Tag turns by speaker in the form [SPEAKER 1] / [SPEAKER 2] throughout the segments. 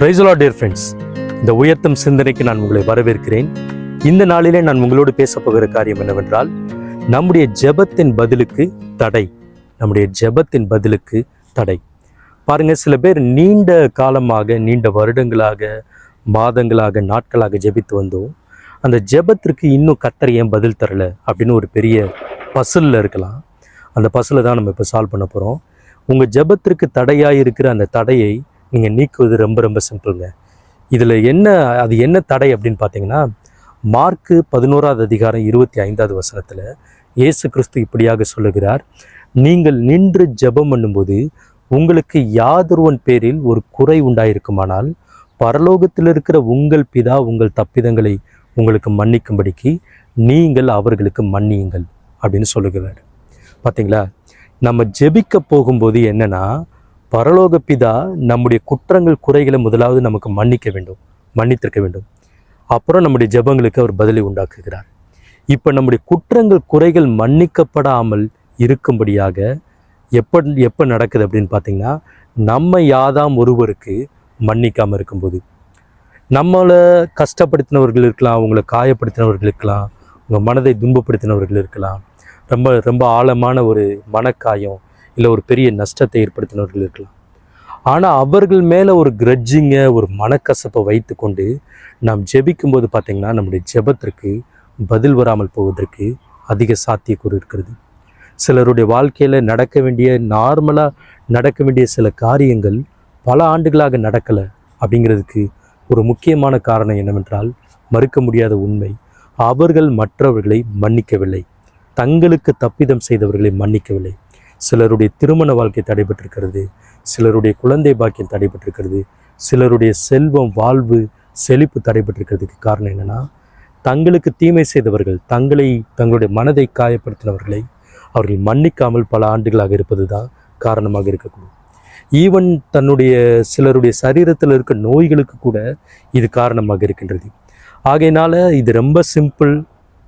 [SPEAKER 1] பிரைசலா dear friends இந்த உயர்த்தும் சிந்தனைக்கு நான் உங்களை வரவேற்கிறேன். இந்த நாளிலே நான் உங்களோடு பேச போகிற காரியம் என்னவென்றால் நம்முடைய ஜெபத்தின் பதிலுக்கு தடை. நம்முடைய ஜெபத்தின் பதிலுக்கு தடை. பாருங்க சில பேர் நீண்ட காலமாக நீண்ட வருடங்களாக மாதங்களாக நாட்களாக ஜெபித்து வந்தோம். அந்த ஜெபத்திற்கு இன்னும் கத்தர் ஏன் பதில் தரல அப்படின்னு ஒரு பெரிய பசிலில் இருக்கலாம். அந்த பசிலை தான் நம்ம இப்போ சால்வ் பண்ண போகிறோம் உங்கள் ஜெபத்திற்கு தடையாக இருக்கிற அந்த தடையை நீங்கள் நீக்குவது ரொம்ப ரொம்ப சிம்பிளுங்க. இதில் என்ன அது என்ன தடை அப்படின்னு பார்த்தீங்கன்னா மார்க்கு பதினோராவது அதிகாரம் இருபத்தி ஐந்தாவது வசனத்தில் இயேசு கிறிஸ்து இப்படியாக சொல்லுகிறார் நீங்கள் நின்று ஜெபம் பண்ணும்போது உங்களுக்கு யாதொருவன் பேரில் ஒரு குறை உண்டாயிருக்குமானால் பரலோகத்தில் இருக்கிற உங்கள் பிதா உங்கள் தப்பிதங்களை உங்களுக்கு மன்னிக்கும்படிக்கு நீங்கள் அவர்களுக்கு மன்னியுங்கள் அப்படின்னு சொல்லுகிறார். பார்த்தீங்களா நம்ம ஜெபிக்க போகும்போது என்னென்னா பரலோக பிதா நம்முடைய குற்றங்கள் குறைகளை முதலாவது நமக்கு மன்னிக்க வேண்டும் மன்னித்திருக்க வேண்டும். அப்புறம் நம்முடைய ஜெபங்களுக்கு அவர் பதிலை உண்டாக்குகிறார். இப்போ நம்முடைய குற்றங்கள் குறைகள் மன்னிக்கப்படாமல் இருக்கும்படியாக எப்போ எப்போ நடக்குது அப்படின்னு பார்த்தீங்கன்னா நம்ம யாதாம் ஒருவருக்கு மன்னிக்காமல் இருக்கும்போது. நம்மளை கஷ்டப்படுத்தினவர்கள் இருக்கலாம் அவங்கள காயப்படுத்தினவர்கள் இருக்கலாம் உங்கள் மனதை துன்பப்படுத்தினவர்கள் இருக்கலாம். ரொம்ப ரொம்ப ஆழமான ஒரு மனக்காயம் இல்லை ஒரு பெரிய நஷ்டத்தை ஏற்படுத்தினவர்கள் இருக்கலாம். ஆனால் அவர்கள் மேலே ஒரு கிரட்ஜிங்க ஒரு மனக்கசப்பை வைத்துக்கொண்டு நாம் ஜெபிக்கும்போது பார்த்திங்கன்னா நம்முடைய ஜெபத்திற்கு பதில் வராமல் போவதற்கு அதிக சாத்தியக்கூறு இருக்கிறது. சிலருடைய வாழ்க்கையில் நடக்க வேண்டிய நார்மலாக நடக்க வேண்டிய சில காரியங்கள் பல ஆண்டுகளாக நடக்கலை அப்படிங்கிறதுக்கு ஒரு முக்கியமான காரணம் என்னவென்றால் மறுக்க முடியாத உண்மை. அவர்கள் மற்றவர்களை மன்னிக்கவில்லை. தங்களுக்கு தப்பிதம் செய்தவர்களை மன்னிக்கவில்லை. சிலருடைய திருமண வாழ்க்கை தடைபட்டிருக்கிறது சிலருடைய குழந்தை பாக்கியம் தடைபட்டிருக்கிறது சிலருடைய செல்வம் வாழ்வு செழிப்பு தடைபட்டிருக்கிறதுக்கு காரணம் என்னன்னா தங்களுக்கு தீமை செய்தவர்கள் தங்களை தங்களுடைய மனதை காயப்படுத்தினவர்களை அவர்கள் மன்னிக்காமல் பல ஆண்டுகளாக இருப்பது தான் காரணமாக இருக்கக்கூடும். ஈவன் தன்னுடைய சிலருடைய சரீரத்தில் இருக்க நோய்களுக்கு கூட இது காரணமாக இருக்கின்றது. ஆகையினால இது ரொம்ப சிம்பிள்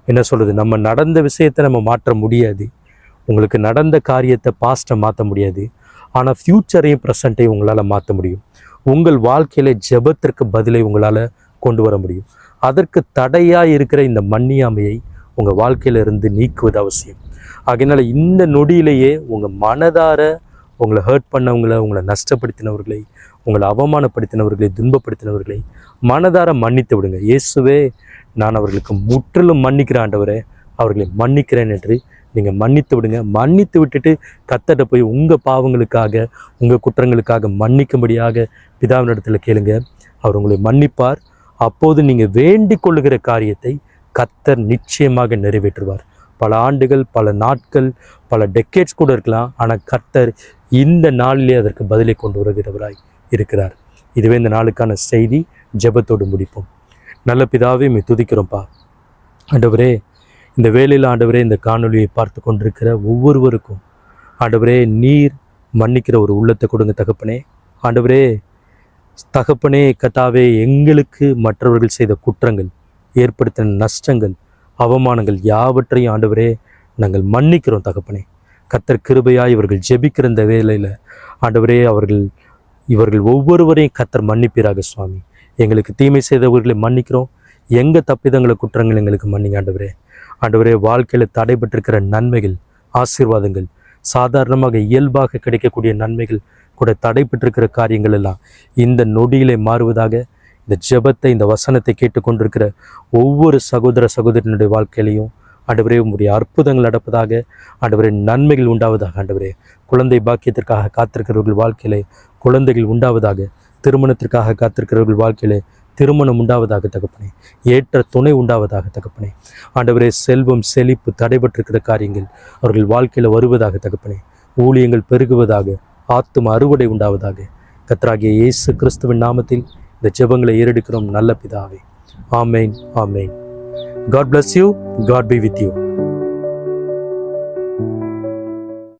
[SPEAKER 1] என்ன சொல்கிறது நம்ம நடந்த விஷயத்தை நம்ம மாற்ற முடியாது. உங்களுக்கு நடந்த காரியத்தை பாஸ்ட்டை மாற்ற முடியாது. ஆனால் ஃப்யூச்சரையும் ப்ரெசண்ட்டையும் உங்களால் மாற்ற முடியும். உங்கள் வாழ்க்கையில் ஜெபத்திற்கு பதிலை உங்களால் கொண்டு வர முடியும். அதற்கு தடையாக இருக்கிற இந்த மன்னியாமையை உங்கள் வாழ்க்கையிலிருந்து நீக்குவது அவசியம். ஆகையினால இந்த நொடியிலேயே உங்கள் மனதார உங்களை ஹர்ட் பண்ணவங்களை உங்களை நஷ்டப்படுத்தினவர்களை உங்களை அவமானப்படுத்தினவர்களை துன்பப்படுத்தினவர்களை மனதார மன்னித்து விடுங்க. இயேசுவே நான் அவர்களுக்கு முற்றிலும் மன்னிக்கிற ஆண்டவரே அவர்களை மன்னிக்கிறேன் என்று நீங்கள் மன்னித்து விடுங்க. மன்னித்து விட்டுட்டு கத்தட்ட போய் உங்கள் பாவங்களுக்காக உங்கள் குற்றங்களுக்காக மன்னிக்கும்படியாக பிதாவினிடத்தில் கேளுங்க. அவர் உங்களை மன்னிப்பார். அப்போது நீங்கள் வேண்டிக் கொள்ளுகிற காரியத்தை கத்தர் நிச்சயமாக நிறைவேற்றுவார். பல ஆண்டுகள் பல நாட்கள் பல டெக்கேட்ஸ் கூட இருக்கலாம். ஆனால் கர்த்தர் இந்த நாளிலே அதற்கு பதிலை கொண்டு வருகிறவராய் இருக்கிறார். இதுவே இந்த நாளுக்கான செய்தி. ஜெபத்தோடு முடிப்போம். நல்ல பிதாவே மீ துதிக்கிறோம்ப்பா. ஆண்டவரே இந்த வேலையில் ஆண்டவரே இந்த காணொலியை பார்த்து கொண்டிருக்கிற ஒவ்வொருவருக்கும் ஆண்டவரே நீர் மன்னிக்கிற ஒரு உள்ளத்தை கொடுங்க தகப்பனே. ஆண்டவரே தகப்பனே கத்தாவே எங்களுக்கு மற்றவர்கள் செய்த குற்றங்கள் ஏற்படுத்தின நஷ்டங்கள் அவமானங்கள் யாவற்றையும் ஆண்டவரே நாங்கள் மன்னிக்கிறோம் தகப்பனே. கத்தர் கிருபையாய் இவர்கள் ஜெபிக்கிற இந்த வேலையில் ஆண்டவரே அவர்கள் இவர்கள் ஒவ்வொருவரையும் கத்தர் மன்னிப்பீராக சுவாமி. எங்களுக்கு தீமை செய்தவர்களை மன்னிக்கிறோம். எங்கள் தப்பிதங்களை குற்றங்கள் எங்களுக்கு மன்னிங்க ஆண்டவரே. ஆண்டவரே வாழ்க்கையில் தடைபட்டிருக்கிற நன்மைகள் ஆசீர்வாதங்கள் சாதாரணமாக இயல்பாக கிடைக்கக்கூடிய நன்மைகள் கூட தடைபட்டிருக்கிற காரியங்கள் எல்லாம் இந்த நொடியிலே மாறுவதாக இந்த ஜெபத்தை இந்த வசனத்தை கேட்டுக்கொண்டிருக்கிற ஒவ்வொரு சகோதர சகோதரனுடைய வாழ்க்கையிலையும் ஆண்டவரே உங்களுடைய அற்புதங்கள் நடப்பதாக ஆண்டவரே நன்மைகள் உண்டாவதாக ஆண்டவரே குழந்தை பாக்கியத்திற்காக காத்திருக்கிறவர்கள் வாழ்க்கையிலே குழந்தைகள் உண்டாவதாக திருமணத்திற்காக காத்திருக்கிறவர்கள் வாழ்க்கையிலே திருமணம் உண்டாவதாக தகப்பனே. ஏற்ற துணை உண்டாவதாக தகப்பனே. ஆண்டவரே செல்வம் செழிப்பு தடைபட்டிருக்கிற காரியங்கள் அவர்கள் வாழ்க்கையில் வருவதாக தகப்பனே. ஊழியங்கள் பெருகுவதாக ஆத்தும அறுவடை உண்டாவதாக. கத்ராகிய இயேசு கிறிஸ்துவின் நாமத்தில் இந்த ஜெபங்களை ஏறெடுக்கிறோம். நல்ல பிதாவே. ஆமேன் ஆமேன். God bless you God be with you